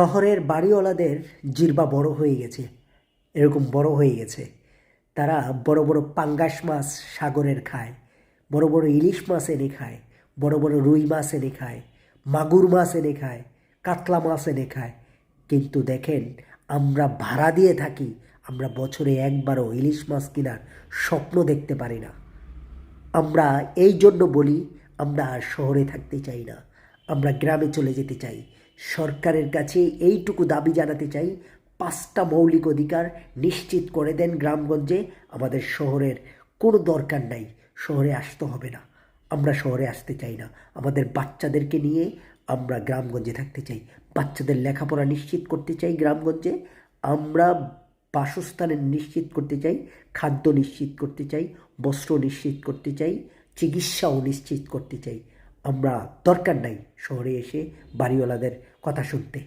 শহরের বাড়িওয়ালাদের জিরবা বড় হয়ে গেছে। এরকম বড় হয়ে গেছে। তারা বড় বড় পাঙ্গাস মাছ সাগরের খায়, বড় বড় ইলিশ মাছ এনে খায়, বড় বড় রুই মাছ এনে খায়, মাগুর মাছ এনে খায়, কাতলা মাছ এনে খায়। কিন্তু দেখেন, আমরা ভাড়া দিয়ে থাকি, আমরা বছরে একবারও ইলিশ মাছ কেনার স্বপ্ন দেখতে পারি না। আমরা এই জন্য বলি, আমরা আর শহরে থাকতে চাই না, আমরা গ্রামে চলে যেতে চাই। সরকারের কাছে এইটুকু দাবি জানাতে চাই, পাঁচটা মৌলিক অধিকার নিশ্চিত করে দেন গ্রামগঞ্জে। আমাদের শহরের কোনো দরকার নাই, শহরে আসতে হবে না। আমরা শহরে আসতে চাই না। আমাদের বাচ্চাদেরকে নিয়ে আমরা গ্রামগঞ্জে থাকতে চাই। বাচ্চাদের লেখাপড়া নিশ্চিত করতে চাই গ্রামগঞ্জে। আমরা বাসস্থানের নিশ্চিত করতে চাই, খাদ্য নিশ্চিত করতে চাই, বস্ত্র নিশ্চিত করতে চাই, চিকিৎসাও নিশ্চিত করতে চাই। আমরা দরকার নাই শহরে এসে বাড়িওয়ালাদের কথা শুনতে।